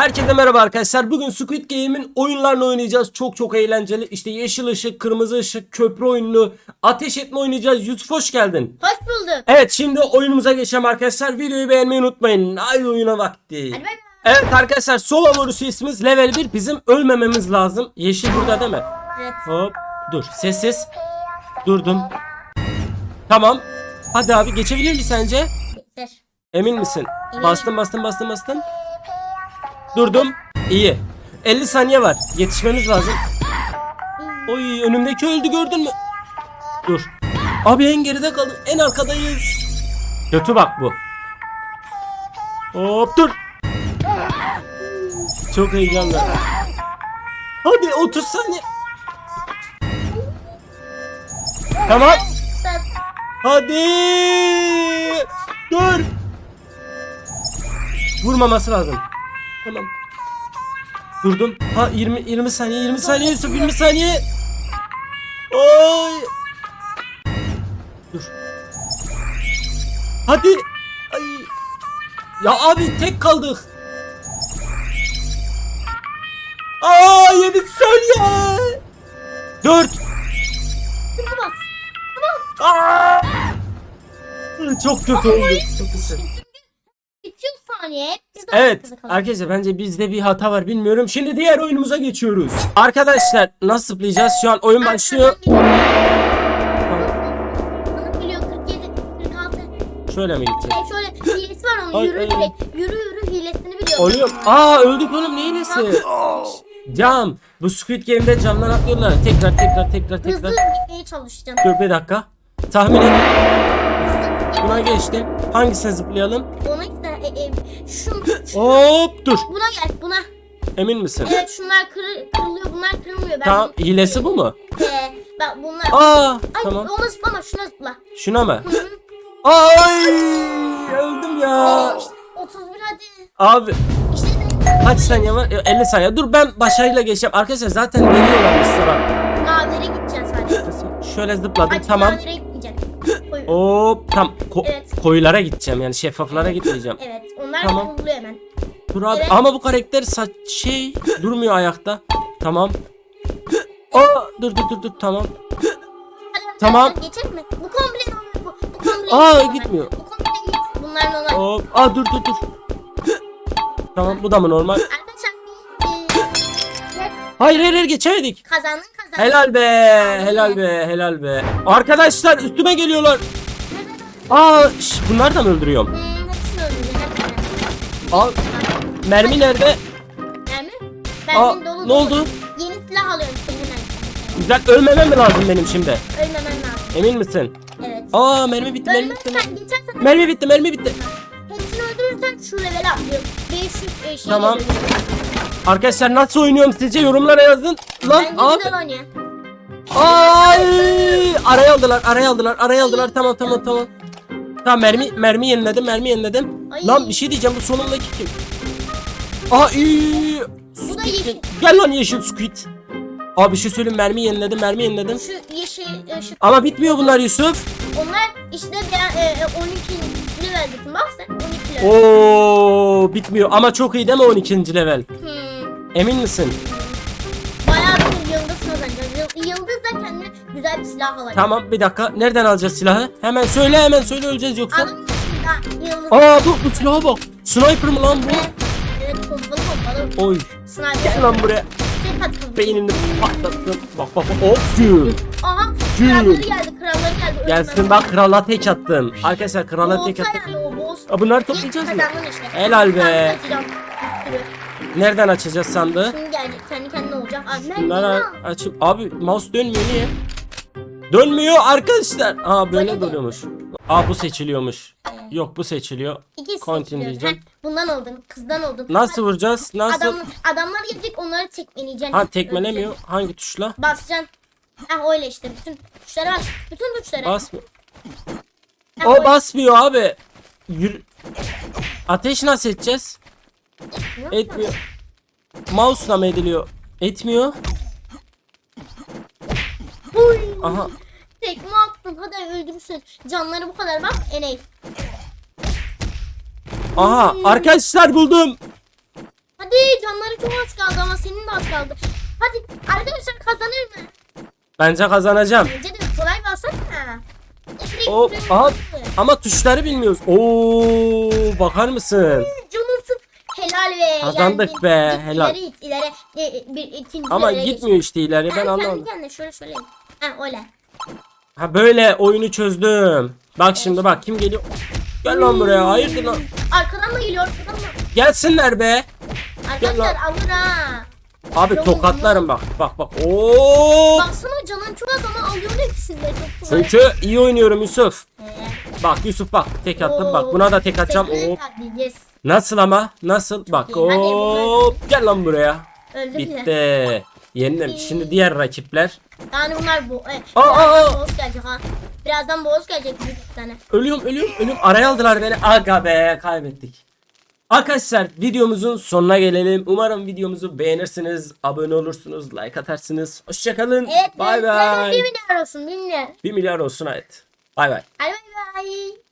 Herkese merhaba arkadaşlar. Bugün Squid Game'in oyunlarını oynayacağız. Çok çok eğlenceli. İşte yeşil ışık, kırmızı ışık, köprü oyununu, ateş etme oynayacağız. Yusuf hoş geldin. Hoş bulduk. Evet şimdi oyunumuza geçelim arkadaşlar. Videoyu beğenmeyi unutmayın. Haydi oyuna vakti. Hadi bay. Evet arkadaşlar solo Warriors ismimiz level 1. Bizim ölmememiz lazım. Yeşil burada değil mi? Evet. Hop dur sessiz. Durdum. Tamam. Hadi abi geçebilir mi sence? Bitir. Emin misin? Eminim. Bastım bastım bastım bastım. Durdum. İyi. 50 saniye var. Yetişmemiz lazım. Oy önümdeki öldü gördün mü? Dur. Abi en geride kaldım. En arkadayız. Kötü bak bu. Hop dur. Çok heyecanlı. Hadi 30 saniye. Tamam. Hadi. Dur. Vurmaması lazım. Tamam. Durdum. Ha 20 20 saniye 20 saniye Yusuf 20 saniye. Oy. Dur. Hadi. Ay. Ya abi tek kaldık. Aa 7 saniye. 4 hızlı bas. Aa! Çok kötü oldu. Çok kötü. Biz de Evet arkada kalıyoruz. arkadaşlar bence bizde bir hata var bilmiyorum. Şimdi diğer oyunumuza geçiyoruz. Arkadaşlar nasıl zıplayacağız? Şu an oyun başlıyor. Bana biliyor 47, 46. Şöyle mi gideceğiz? E şöyle hilesi var onun. Ay, Yürü ay. Yürü yürü hilesini biliyor. Oluyor. Aa öldük oğlum neyin nesi? Cam. Bu Squid Game'de camdan atlıyorlar. Tekrar tekrar tekrar Hızlı tekrar. gitmeye çalışacağım. Dur bir dakika. Tahmin et. Buna geçtim. Hangisine zıplayalım? Ona işte e, e, şu, şu- Hop dur. buna gel buna. Emin misin? Evet şunlar kırı, kırılıyor bunlar kırılmıyor. Ben Tamam. Hilesi bu mu? E, ben bunlar. Aa Ay tamam. ona zıplama şuna zıpla. Şuna mı? Hı hı. Ay öldüm ya. Ee, işte 31 hadi. Abi İşte Kaç saniye var? E, 50 saniye. Dur ben başarıyla geçeceğim. Arkadaşlar zaten veriyorlar bir sıra. mavilere gideceksin sadece. Şöyle zıpladım. Ay, tamam. mavilere gitmeyeceksin. Koy. Hop tam ko- Evet. koyulara gideceğim yani şeffaflara gitmeyeceğim. Evet onlar Tamam. hemen. Dur abi Evet. ama bu karakter saç şey durmuyor ayakta. Tamam. Aa dur dur dur dur tamam. Tamam. Geçelim mi? Bu komple bu, bu komple Aa, gitmiyor. gitmiyor. Bu komple git. Bunlar normal. Hop. Aa dur dur dur. Tamam bu da mı normal? Arkadaşlar e, Hayır hayır hayır geçemedik. kazandın kazandın. Helal be. Helal be. Helal be. Arkadaşlar üstüme geliyorlar. Aa şş, bunlar da mı öldürüyorum? Hmm, hepsini. Al. Mermi nerede? Mermi? Aa Mermin dolu ne dolu. oldu? Yeni silah alıyorum senin hemen. Güzel ölmemem mi lazım benim şimdi? Ölmemen lazım. Emin misin? Evet. Aa mermi bitti mermi bitti. Ölmezsen geçersen Mermi bitti mermi bitti. hepsini öldürürsen şu level atlıyor. 500 e, şey Tamam. Arkadaşlar nasıl oynuyorum sizce yorumlara yazın. Lan Bence abi. güzel oynuyor. Ay! Araya aldılar araya aldılar araya aldılar tamam tamam tamam. Tamam mermi mermi yeniledim mermi yeniledim. Ay. Lan bir şey diyeceğim bu sonundaki kim? Aa iyi. Bu da yeşil. Gel lan yeşil squid. Abi bir şey söyleyeyim mermi yeniledim mermi yeniledim. Şu yeşil ışık. Ama bitmiyor bunlar Yusuf. Onlar işte ben, e, e, 12 leveldesin bak sen 12 level. Oo bitmiyor ama çok iyi değil mi 12. level? Hmm. Emin misin? Bayağı bir yıldız kazanacağız. Yıl- Yıldız da kendine güzel bir silah alacak. Tamam bir dakika. Nereden alacağız silahı? Hemen söyle hemen söyle öleceğiz yoksa. Da yıldız. Aa bu, bu silaha bak. Sniper mı lan bu? Evet, pompalı pompalı. Oy. Sniper. Gel lan buraya. Beynini patlattım. Bak bak bak. Of gül. Aha kralları geldi kralları geldi. Gelsin bak krala tek attım. Arkadaşlar krala tek attım. Aa, bunları toplayacağız mı? Helal be. Nereden açacağız sandığı? Şimdi gelecek kendi kendine olacak. Abi Bunları açıp abi mouse dönmüyor niye? Dönmüyor arkadaşlar. Aa böyle duruyormuş. Aa bu seçiliyormuş. Yok bu seçiliyor. İkisi Continue seçiliyor. diyeceğim. Heh, bundan oldun. Kızdan oldun. Nasıl vuracağız? Nasıl? Adam, adamlar gelecek onları tekmeleyeceksin. Ha tekmelemiyor. Hangi tuşla? Basacaksın. Ha öyle işte bütün tuşlara bas. Bütün tuşlara. Basmıyor. Ha, O öyle. basmıyor abi. Yürü. Ateş nasıl edeceğiz? Ne? Etmiyor. Mouse'la mı ediliyor? Etmiyor. Uy, Aha. tekme attın. Hadi öldürsün. Canları bu kadar bak. Eney. Aha arkadaşlar buldum. Hadi canları çok az kaldı ama senin de az kaldı. Hadi arkadaşlar kazanır mı? Bence kazanacağım. Bence de kolay bassana. Direkt aha. Ama tuşları bilmiyoruz. Oo bakar mısın? Canın sıf helal ve Kazandık be, helal. İleri it ileri e, e, bir ikinci Ama ileri gitmiyor işte ileri geç. ben kendi anlamadım. kendine şöyle şöyle. Ha öyle. Ha böyle oyunu çözdüm. Bak şimdi bak kim geliyor? Gel lan buraya hayırdır lan. Arkadan da geliyor arkadan da. Gelsinler be. Arkadaşlar alır ha. Abi Yok, tokatlarım bak. Bak bak. Oo. Baksana canın çok az ama alıyorsun hepsini de çok kolay. Çünkü iyi oynuyorum Yusuf. Ee, Bak Yusuf bak tek attım oo, bak buna da tek atacağım. hadi, Yes. Nasıl ama? Nasıl? Bak iyi. Hadi hop. Gel lan buraya. Öldü bile. Yendim. Şimdi diğer rakipler. Yani bunlar bu. E, Aa, aa, boss gelecek ha. Birazdan boss gelecek bir tane. Ölüyorum ölüyorum ölüyorum. Araya aldılar beni. Aga be kaybettik. Arkadaşlar videomuzun sonuna gelelim. Umarım videomuzu beğenirsiniz. Abone olursunuz. Like atarsınız. Hoşçakalın. Evet. Bay bay. Bir milyar olsun bir milyar. 1 milyar olsun hayat. Bay bay. Bay bay.